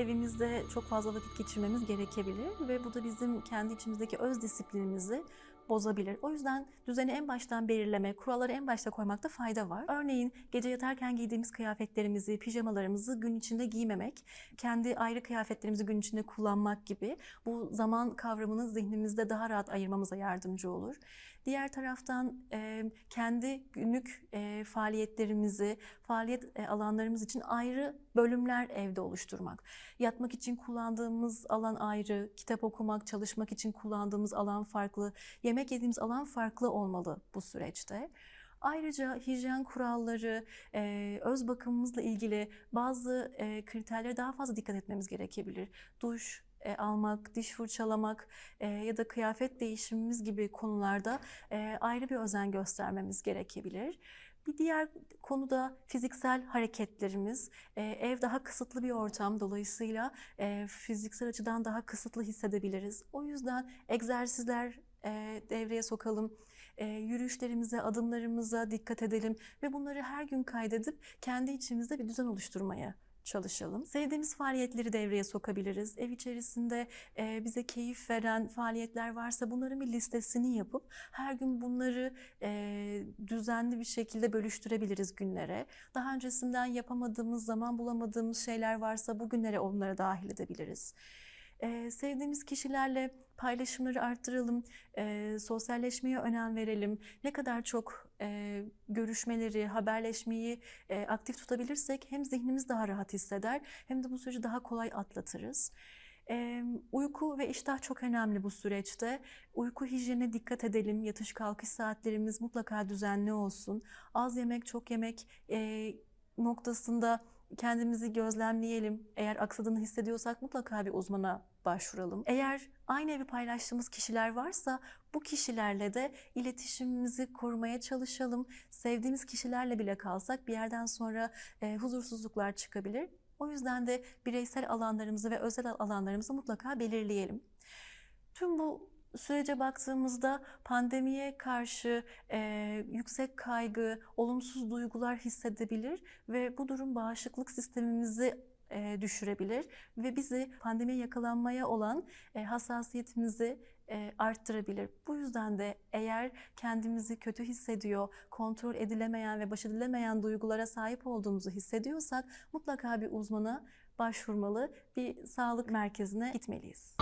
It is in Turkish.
evimizde çok fazla vakit geçirmemiz gerekebilir ve bu da bizim kendi içimizdeki öz disiplinimizi bozabilir. O yüzden düzeni en baştan belirleme, kuralları en başta koymakta fayda var. Örneğin gece yatarken giydiğimiz kıyafetlerimizi, pijamalarımızı gün içinde giymemek, kendi ayrı kıyafetlerimizi gün içinde kullanmak gibi bu zaman kavramını zihnimizde daha rahat ayırmamıza yardımcı olur. Diğer taraftan kendi günlük faaliyetlerimizi, faaliyet alanlarımız için ayrı bölümler evde oluşturmak. Yatmak için kullandığımız alan ayrı, kitap okumak, çalışmak için kullandığımız alan farklı, yemek yediğimiz alan farklı olmalı bu süreçte. Ayrıca hijyen kuralları, öz bakımımızla ilgili bazı kriterlere daha fazla dikkat etmemiz gerekebilir. Duş, almak, diş fırçalamak ya da kıyafet değişimimiz gibi konularda ayrı bir özen göstermemiz gerekebilir. Bir diğer konu da fiziksel hareketlerimiz. Ev daha kısıtlı bir ortam dolayısıyla fiziksel açıdan daha kısıtlı hissedebiliriz. O yüzden egzersizler e, devreye sokalım. E, yürüyüşlerimize, adımlarımıza dikkat edelim ve bunları her gün kaydedip kendi içimizde bir düzen oluşturmaya çalışalım. Sevdiğimiz faaliyetleri devreye sokabiliriz. Ev içerisinde e, bize keyif veren faaliyetler varsa bunların bir listesini yapıp her gün bunları e, düzenli bir şekilde bölüştürebiliriz günlere. Daha öncesinden yapamadığımız zaman bulamadığımız şeyler varsa bugünlere onları dahil edebiliriz. Ee, sevdiğimiz kişilerle paylaşımları arttıralım, e, sosyalleşmeye önem verelim. Ne kadar çok e, görüşmeleri, haberleşmeyi e, aktif tutabilirsek hem zihnimiz daha rahat hisseder hem de bu süreci daha kolay atlatırız. E, uyku ve iştah çok önemli bu süreçte. Uyku hijyenine dikkat edelim. Yatış kalkış saatlerimiz mutlaka düzenli olsun. Az yemek, çok yemek e, noktasında kendimizi gözlemleyelim. Eğer aksadığını hissediyorsak mutlaka bir uzmana başvuralım. Eğer aynı evi paylaştığımız kişiler varsa bu kişilerle de iletişimimizi korumaya çalışalım. Sevdiğimiz kişilerle bile kalsak bir yerden sonra e, huzursuzluklar çıkabilir. O yüzden de bireysel alanlarımızı ve özel alanlarımızı mutlaka belirleyelim. Tüm bu sürece baktığımızda pandemiye karşı e, yüksek kaygı, olumsuz duygular hissedebilir ve bu durum bağışıklık sistemimizi e, düşürebilir ve bizi pandemiye yakalanmaya olan e, hassasiyetimizi e, arttırabilir. Bu yüzden de eğer kendimizi kötü hissediyor, kontrol edilemeyen ve baş edilemeyen duygulara sahip olduğumuzu hissediyorsak mutlaka bir uzmana başvurmalı, bir sağlık merkezine gitmeliyiz.